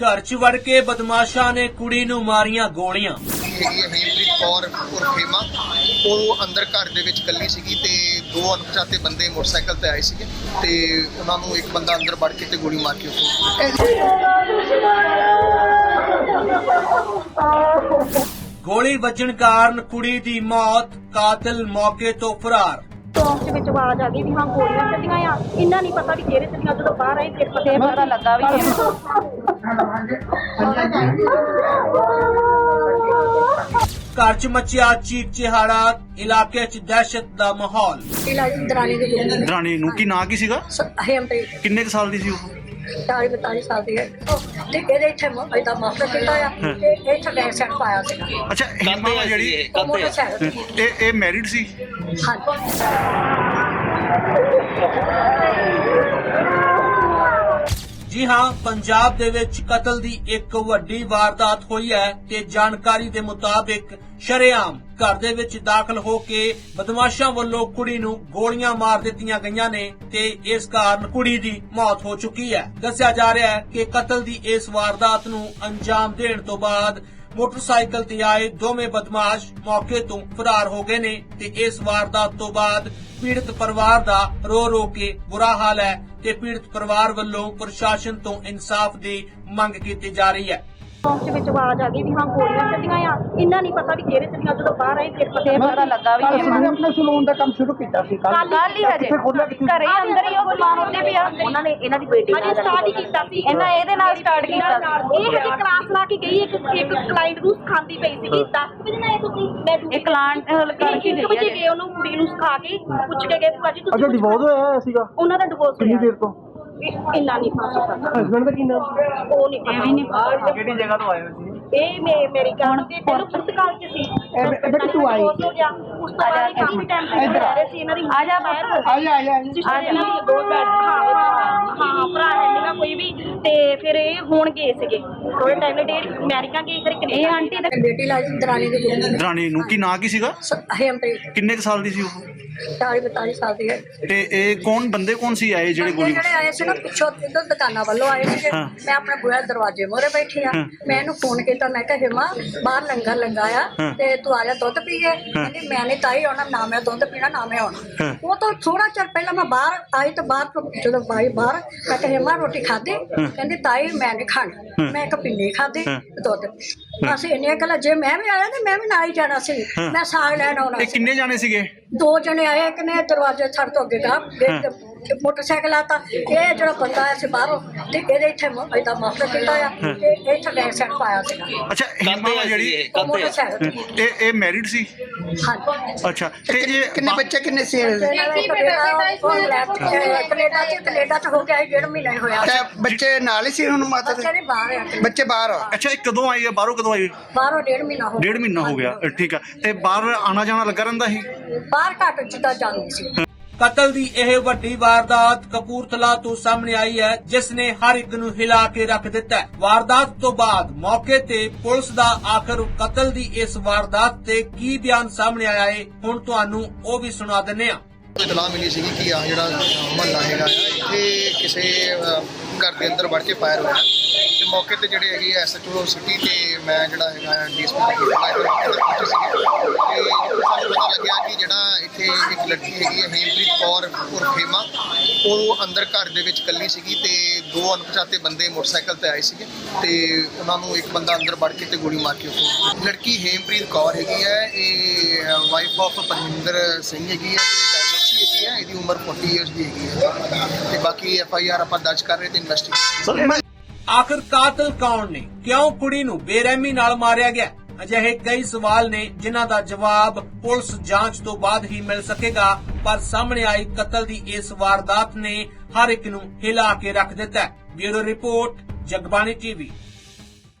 ਘਰ 'ਚ ਵੜ ਕੇ ਬਦਮਾਸ਼ਾਂ ਨੇ ਕੁੜੀ ਨੂੰ ਮਾਰੀਆਂ ਗੋਲੀਆਂ। ਹੈਗੀ ਹੈ ਹੇਮਪ੍ਰੀਤ ਕੌਰ ਉਰਫ ਹੇਮਾ ਉਹ ਅੰਦਰ ਘਰ ਦੇ ਵਿੱਚ ਇਕੱਲੀ ਸੀਗੀ ਤੇ ਦੋ ਅਣਪਛਾਤੇ ਬੰਦੇ ਮੋਟਰਸਾਈਕਲ ਤੇ ਆਏ ਸੀਗੇ ਤੇ ਉਹਨਾਂ ਨੂੰ ਇੱਕ ਬੰਦਾ ਅੰਦਰ ਵੜ ਕੇ ਤੇ ਗੋਲੀ ਮਾਰ ਕੇ ਉੱਥੇ ਗੋਲੀ ਵੱਜਣ ਕਾਰਨ ਕੁੜੀ ਦੀ ਮੌਤ ਕਾਤਲ ਮੌਕੇ ਤੋਂ ਫਰਾਰ। ਚੌਂਕ ਦੇ ਵਿੱਚ ਆਵਾਜ਼ ਆ ਗਈ ਵੀ ਹਾਂ ਗੋਲੀਆਂ ਚੱਲੀਆਂ ਆ। ਇੰਨਾ ਨਹੀਂ ਪਤਾ ਵੀ ਕਿਹੜੇ ਚੱਲੀਆਂ ਜਦੋਂ ਬਾਹਰ ਆਏ ਫਿਰ ਪਤਾ ਪਤਾ ਲੱਗਾ ਵੀ ਘਰ 'ਚ ਮਚਿਆ ਚੀਕ ਚਿਹਾੜਾ ਇਲਾਕੇ 'ਚ ਦਹਿਸ਼ਤ ਦਾ ਮਾਹੌਲ। ਇਲਾਜ ਦਰਾਨੀ ਦੇ ਗੁਰੂ ਦਰਾਣੀ ਨੂੰ ਕੀ ਨਾਂ ਕੀ ਸੀਗਾ? ਹੇਮ ਤੇ ਕਿੰਨੇ ਕੁ ਸਾਲ ਦੀ ਸੀ ਉਹ? 40 42 ਸਾਲ ਦੀ ਹੈ ਤੇ ਇਹਦੇ ਇੱਥੇ ਇਹਦਾ ਮਾਸਟਰ ਕੀਤਾ ਆ ਤੇ ਇੱਥੇ ਬੈਕ ਸਾਈਡ ਪਾਇਆ ਸੀਗਾ ਅੱਛਾ ਹੀਮਾ ਵਾ ਜਿਹੜੀ? ਉਹ ਮੋਟਰਸਾਈਕਲ ਤੇ ਇਹ ਇਹ ਮੈਰਿਡ ਸੀ? ਹਾਂਜੀ। ਜੀ ਹਾਂ, ਪੰਜਾਬ ਦੇ ਵਿੱਚ ਕਤਲ ਦੀ ਇੱਕ ਵੱਡੀ ਵਾਰਦਾਤ ਹੋਈ ਹੈ ਤੇ ਜਾਣਕਾਰੀ ਦੇ ਮੁਤਾਬਿਕ ਸ਼ਰੇਆਮ ਘਰ ਦੇ ਵਿੱਚ ਦਾਖਲ ਹੋ ਕੇ ਬਦਮਾਸ਼ਾਂ ਵੱਲੋਂ ਕੁੜੀ ਨੂੰ ਗੋਲੀਆਂ ਮਾਰ ਦਿੱਤੀਆਂ ਗਈਆਂ ਨੇ ਤੇ ਇਸ ਕਾਰਨ ਕੁੜੀ ਦੀ ਮੌਤ ਹੋ ਚੁੱਕੀ ਹੈ। ਦੱਸਿਆ ਜਾ ਰਿਹਾ ਹੈ ਕਿ ਕਤਲ ਦੀ ਇਸ ਵਾਰਦਾਤ ਨੂੰ ਅੰਜਾਮ ਦੇਣ ਤੋਂ ਬਾਅਦ ਮੋਟਰਸਾਈਕਲ ਤੇ ਆਏ ਦੋਵੇਂ ਬਦਮਾਸ਼ ਮੌਕੇ ਤੋਂ ਫਰਾਰ ਹੋ ਗਏ ਨੇ ਤੇ ਇਸ ਵਾਰਦਾਤ ਤੋਂ ਬਾਅਦ ਪੀੜਤ ਪਰਿਵਾਰ ਦਾ ਰੋ ਰੋ ਕੇ ਬੁਰਾ ਹਾਲ ਹੈ। ਤੇ ਪੀੜਤ ਪਰਿਵਾਰ ਵੱਲੋਂ ਪ੍ਰਸ਼ਾਸਨ ਤੋਂ ਇਨਸਾਫ ਦੀ ਮੰਗ ਕੀਤੀ ਜਾ ਰਹੀ ਹੈ। ਦੇ ਵਿੱਚ ਆਵਾਜ਼ ਆ ਗਈ ਵੀ ਹਾਂ ਗੋਲੀਆਂ ਚੱਲੀਆਂ ਆ। ਇੰਨਾ ਨਹੀਂ ਪਤਾ ਵੀ ਕਿਹੜੇ ਚੱਲੀਆਂ ਜਦੋਂ ਬਾਹਰ ਆਏ ਫਿਰ ਪਤਾ ਲੱਗਾ ਵੀ ਆਪਣੇ ਸਲੂਨ ਦਾ ਕੰਮ ਸ਼ੁਰੂ ਕੀਤਾ ਸੀ ਕੱਲ ਕੱਲ ਹੀ ਹਜੇ। ਕਿੱਥੇ ਖੋਲਿਆ ਕਿੱਥੇ ਘਰੇ ਹੀ ਅੰਦਰ ਹੀ ਉਹ ਦੁਕਾਨ ਉੱਤੇ ਵੀ ਆ ਉਹਨਾਂ ਨੇ ਇਹਨਾਂ ਦੀ ਬੇਟੀ ਨਾਲ ਸਟਾਰਟ ਹੀ ਕੀਤਾ ਸੀ। ਇਹਨਾਂ ਇਹਦੇ ਨਾਲ ਸਟਾਰਟ ਕੀਤਾ ਸੀ। ਇਹ ਹਜੇ ਕਲਾਸ ਲਾ ਕੇ ਗਈ ਇੱਕ ਇੱਕ ਕਲਾਇੰਟ ਨੂੰ ਸਿਖਾਉਂਦੀ ਪਈ ਸੀ 10 ਵਜੇ ਨਾ ਇਹ ਤੁਸੀਂ ਮੈਂ ਇੱਕ ਕਲਾਇੰਟ ਕਰਕੇ ਗਈ ਵਜੇ ਗਏ ਉਹਨੂੰ ਕੁੜੀ ਨੂੰ ਸਿਖਾ ਕੇ ਪੁੱਛ ਕੇ ਗਏ ਭੂਆ ਜੀ ਤੁਸੀਂ ਅੱਛਾ ਡਿਵੋਰਸ ਹੋਇਆ ਸੀਗਾ? ਉਹਨਾਂ ਦਾ ਡਿਵੋਰਸ ਕਿੰਨੀ ਦੇਰ ਤੋਂ? ਇੰਨਾ ਨਹੀਂ ਪਤਾ ਹਸਬੰਡ ਦਾ ਕੀ ਨਾਮ? ਉਹ ਨਹੀਂ ਪਤਾ। ਇਹ ਵੀ ਨਹੀਂ ਪਤਾ ਕਿਹੜੀ ਜਗ੍ਹਾ ਤੋਂ ਆਏ ਹੋ ਸੀ ਇਹ ਮੇ ਮੇਰੀ ਗੱਲ ਤੇ ਪਹਿਲਾਂ ਪੁਰਤਗਾਲ ਚ ਸੀ। ਇਹ ਬੇਟੀ ਤੂੰ ਆਈ। ਹੋ ਗਿਆ। ਉਸ ਤੋਂ ਬਾਅਦ ਕਾਫੀ ਟਾਈਮ ਤੱਕ ਰਹਿ ਰਹੇ ਸੀ ਇਹਨਾਂ ਦੀ। ਆ ਜਾ ਬਾਹਰ ਆ ਜਾ ਆ ਜਾ ਆ ਜਾ। ਦੋ ਬੈਠ ਹਾਂ ਹਾਂ ਭਰਾ ਹੈ ਨੀਗਾ ਕੋਈ ਵੀ। ਤੇ ਫਿਰ ਇਹ ਹੁਣ ਗਏ ਸੀਗੇ। ਥੋੜੇ ਟਾਈਮ ਲਈ ਡੇਟ ਅਮਰੀਕਾ ਗਏ ਫਿਰ ਕੈਨੇਡਾ ਇਹ ਆਂਟੀ ਦਾ ਬੇਟੀ ਲਾਈ ਦਰਾਨੀ ਦੇ ਕੋਲ ਦਰਾਣੀ ਨੂੰ। ਕੀ ਨਾਂ ਕੀ ਸੀਗਾ? ਹੇਮ ਤੇ ਕਿੰਨੇ ਕੁ ਸਾਲ ਦੀ ਸੀ ਉਹ? 40 42 ਸਾਲ ਦੀ ਹੈ ਤੇ ਇਹ ਕੌਣ ਬੰਦੇ ਕੌਣ ਸੀ ਆਏ ਜਿਹੜੇ ਗੋਲੀ ਜਿਹੜੇ ਆਏ ਸੀ ਨਾ ਪਿੱਛੋਂ ਇਧਰ ਦੁਕਾਨਾਂ ਵੱਲੋਂ ਆਏ ਹਾਂ। ਮੈਂ ਆਪਣੇ ਬੂਹੇ ਦਰਵਾਜ਼ੇ ਮੋਰੇ ਬੈਠੀ ਆ ਹਾਂ। ਮੈਂ ਇਹਨੂੰ ਫੋਨ ਕੀਤਾ ਮੈਂ ਕਿਹਾ ਹਿਮਾ ਬਾਹਰ ਲੰਗਰ ਲੰਗਾਇਆ ਹਾਂ। ਤੇ ਤੂੰ ਆ ਜਾ ਦੁੱਧ ਪੀਏ ਕਹਿੰਦੀ ਮੈਂ ਨਹੀਂ ਤਾਈ ਆਉਣਾ ਨਾ ਮੈਂ ਦੁੱਧ ਪੀਣਾ ਨਾ ਮੈਂ ਹਾਂ। ਆਉਣਾ ਉਹ ਤਾਂ ਥੋੜਾ ਚਿਰ ਪਹਿਲਾਂ ਮੈਂ ਬਾਹਰ ਆਈ ਤਾਂ ਬਾਹਰ ਤੋਂ ਜਦੋਂ ਬਾਈ ਬਾਹਰ ਮੈਂ ਕਿਹਾ ਹਿਮਾ ਰੋਟੀ ਖਾਧੀ ਕਹਿੰਦੀ ਤਾਈ ਮੈਂ ਨਹੀਂ ਖਾਣੀ ਮੈਂ ਇੱਕ ਪਿੰਨੀ ਖਾਧੀ ਹਾਂ। ਦੁੱਧ। ਅਸੀਂ ਇੰਨੀਆਂ ਗੱਲਾਂ ਜੇ ਮੈਂ ਵੀ ਆਇਆ ਤੇ ਮੈਂ ਵੀ ਨਾਲ ਹੀ ਜਾਣਾ ਸੀ ਹਾਂ। ਮੈਂ ਸਾਗ ਲੈਣ ਆਉਣਾ ਇਹ ਸੀ ਕਿੰਨੇ ਜਾਣੇ ਸੀਗੇ ਦੋ ਜਣੇ ਆਏ ਇੱਕ ਨੇ ਦਰਵਾਜ਼ੇ ਛੱਡ ਤੋਂ ਅੱਗੇ ਗਾ ਮੋਟਰਸਾਈਕਲ ਆਤਾ ਇਹ ਜਿਹੜਾ ਬੰਦਾ ਆਇਆ ਸੀ ਬਾਹਰੋਂ ਤੇ ਇਹਦੇ ਇੱਥੇ ਇਹਦਾ ਮਾਸਟਰ ਕੀਤਾ ਆ? ਤੇ ਇੱਥੇ ਬੈਕ ਸਾਈਡ ਪਾਇਆ ਸੀਗਾ। ਅੱਛਾ ਹੀਮਾ ਵਾ ਜਿਹੜੀ ਉਹ ਮੋਟਰਸਾਈਕਲ ਤੇ ਇਹ ਇਹ ਮੈਰਿਡ ਸੀ? ਹਾਂਜੀ। ਅੱਛਾ ਤੇ ਇਹ ਕਿੰਨੇ ਬੱਚੇ ਕਿੰਨੇ ਸੀ? ਤੇ ਨਾਲ ਇੱਕ ਬੇਟਾ ਉਹ ਲੈਫਟ ਕੈਨੇਡਾ ਚ ਕੈਨੇਡਾ ਚ ਹੋ ਕੇ ਆਈ ਡੇਢ ਮਹੀਨਾ ਹੀ ਹੋਇਆ। ਤੇ ਬੱਚੇ ਨਾਲ ਹੀ ਸੀ ਹੁਣ ਮਾਤਾ ਬੱਚੇ ਨੇ ਬਾਹਰ ਆ। ਬੱਚੇ ਬਾਹਰ ਆ? ਅੱਛਾ ਇਹ ਕਦੋਂ ਆਈ ਹੈ ਬਾਹਰੋਂ ਕਦੋਂ ਆਈ? ਬਾਹਰੋਂ ਡੇਢ ਮਹੀਨਾ ਹੋ ਡੇਢ ਮਹੀਨਾ ਹੋ ਗਿਆ। ਅ, ਠੀਕ ਆ। ਤੇ ਬਾਹਰ ਆਣਾ ਜਾਣਾ ਲੱਗਾ ਰਹਿੰਦਾ ਸੀ? ਬਾਹਰ ਘੱਟ ਜਿੱਦਾਂ ਜਾਂਦੀ ਸੀ। ਕਤਲ ਦੀ ਇਹ ਵੱਡੀ ਵਾਰਦਾਤ ਕਪੂਰਥਲਾ ਤੋਂ ਸਾਹਮਣੇ ਆਈ ਹੈ, ਜਿਸ ਨੇ ਹਰ ਇੱਕ ਨੂੰ ਹਿਲਾ ਕੇ ਰੱਖ ਦਿੱਤਾ ਵਾਰਦਾਤ ਤੋਂ ਬਾਅਦ ਮੌਕੇ ਤੇ ਪੁਲਿਸ ਦਾ ਆਖਰ ਕਤਲ ਦੀ ਇਸ ਵਾਰਦਾਤ ਤੇ ਕੀ ਬਿਆਨ ਸਾਹਮਣੇ ਆਇਆ ਹੈ, ਹੁਣ ਤੁਹਾਨੂੰ ਉਹ ਵੀ ਸੁਣਾ ਦਿੰਨੇ ਆ ਇਤਲਾਹ ਮਿਲੀ ਸੀਗੀ ਕਿ ਆ ਜਿਹੜਾ ਮਹੱਲਾ ਹੈਗਾ ਇੱਥੇ ਕਿਸੇ ਘਰ ਦੇ ਅੰਦਰ ਵੜ ਕੇ ਫਾਇਰ ਹੋਇਆ ਤੇ ਮੌਕੇ ਤੇ ਜਿਹੜੇ ਹੈਗੇ ਐਸਐਚਓ ਸਿਟੀ ਤੇ ਮੈਂ ਜਿਹੜਾ ਹੈਗਾ ਡੀਐਸਪੀ ਦਾ ਕੀਤਾ ਇੱਥੇ ਮੌਕੇ ਤੇ ਪਹੁੰਚੇ ਸੀਗੇ। ਤੇ ਪਤਾ ਲੱਗਿਆ ਕਿ ਜਿਹੜਾ ਇੱਥੇ ਇੱਕ ਲੜਕੀ ਹੈਗੀ ਹੈ ਹੇਮਪ੍ਰੀਤ ਕੌਰ ਉਰਫ ਹੇਮਾ ਉਹ ਅੰਦਰ ਘਰ ਦੇ ਵਿੱਚ ਇਕੱਲੀ ਸੀਗੀ ਤੇ ਦੋ ਅਣਪਛਾਤੇ ਬੰਦੇ ਮੋਟਰਸਾਈਕਲ ਤੇ ਆਏ ਸੀਗੇ ਤੇ ਉਹਨਾਂ ਨੂੰ ਇੱਕ ਬੰਦਾ ਅੰਦਰ ਵੜ ਕੇ ਤੇ ਗੋਲੀ ਮਾਰ ਕੇ ਉੱਥੋਂ ਲੜਕੀ ਹੇਮਪ੍ਰੀਤ ਕੌਰ ਹੈਗੀ ਹੈ ਇਹ ਵਾਈਫ ਆਫ ਪਰਮਿੰਦਰ ਸਿੰਘ ਹੈਗੀ ਹੈ ਤੇ ਡਾਇਵਰਸੀ ਹੈਗੀ ਹੈ ਇਹਦੀ ਉਮਰ 40 ਇਅਰਸ ਦੀ ਹੈਗੀ ਹੈ। ਤੇ ਬਾਕੀ ਐਫ ਆਈ ਆਰ ਆਪਾਂ ਦਰਜ ਕਰ ਰਹੇ ਤੇ ਇਨਵੈਸਟੀਗੇਸ਼ਨ ਆਖਰ ਕਾਤਲ ਕੌਣ ਨੇ? ਕਿਉਂ ਕੁੜੀ ਨੂੰ ਬੇਰਹਿਮੀ ਨਾਲ ਮਾਰਿਆ ਗਿਆ? ਅਜਿਹੇ ਕਈ ਸਵਾਲ ਨੇ ਜਿਨ੍ਹਾਂ ਦਾ ਜਵਾਬ ਪੁਲਿਸ ਜਾਂਚ ਤੋਂ ਬਾਅਦ ਹੀ ਮਿਲ ਸਕੇਗਾ, ਪਰ ਸਾਹਮਣੇ ਆਈ ਕਤਲ ਦੀ ਇਸ ਵਾਰਦਾਤ ਨੇ ਹਰ ਇੱਕ ਨੂੰ ਹਿਲਾ ਕੇ ਰੱਖ ਦਿੱਤਾ ਹੈ। Bureau report, Jagbani TV.